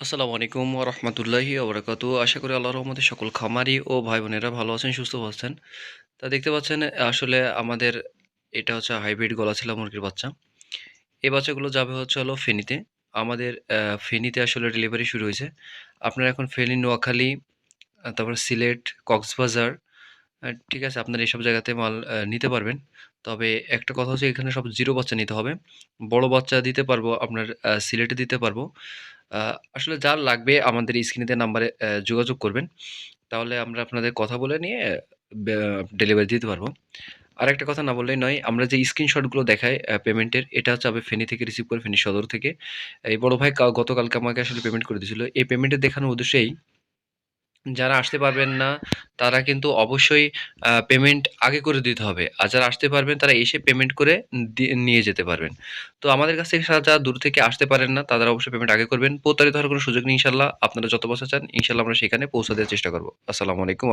আসসালামু আলাইকুম রহমতুল্লাহি ওবরাকাত আশা করি আল্লাহর রহমতে সকল খামারি ও ভাই বোনেরা ভালো আছেন, সুস্থ আছেন। তা দেখতে পাচ্ছেন, আসলে আমাদের এটা হচ্ছে হাইব্রিড গলা ছিল মুরগির বাচ্চা। এই বাচ্চাগুলো যাবে হচ্ছে হলো ফেনীতে। আমাদের ফেনীতে আসলে ডেলিভারি শুরু হয়েছে। আপনারা এখন ফেনী, নোয়াখালী তারপর সিলেট, কক্সবাজার ঠিক আছে, আপনারা এইসব জায়গাতে মাল নিতে পারবেন। তবে একটা কথা হচ্ছে এখানে সব জিরো বাচ্চা নিতে হবে। বড় বাচ্চা দিতে পারব, আপনার সিলেটে দিতে পারব। আসলে যার লাগবে আমাদের স্ক্রিনেতে নাম্বারে যোগাযোগ করবেন। তাহলে আমরা আপনাদের কথা বলে নিয়ে ডেলিভারি দিতে পারব। আর একটা কথা না বললেই নয়, আমরা যে স্ক্রিনশটগুলো দেখাই পেমেন্টের, এটা হচ্ছে আমি ফেনি থেকে রিসিভ করে, ফেনি সদর থেকে। এই বড় ভাই গতকালকে আমাকে আসলে পেমেন্ট করে দিয়েছিল। এই পেমেন্টের দেখানোর উদ্দেশ্যেই যারা আসতে পারবেন না, তারা কিন্তু অবশ্যই পেমেন্ট আগে করে দিতে হবে। আর যারা আসতে পারবেন, তারা এসে পেমেন্ট করে নিয়ে যেতে পারবেন। তো আমাদের কাছ থেকে যারা দূর থেকে আসতে পারেন না তারা অবশ্যই পেমেন্ট আগে করবেন। প্রতারিত হওয়ার কোনো সুযোগ নেই, ইনশাল্লাহ। আপনারা যত বছর চান, ইনশাল্লাহ আমরা সেখানে পৌঁছে দেওয়ার চেষ্টা করব। আসসালামু আলাইকুম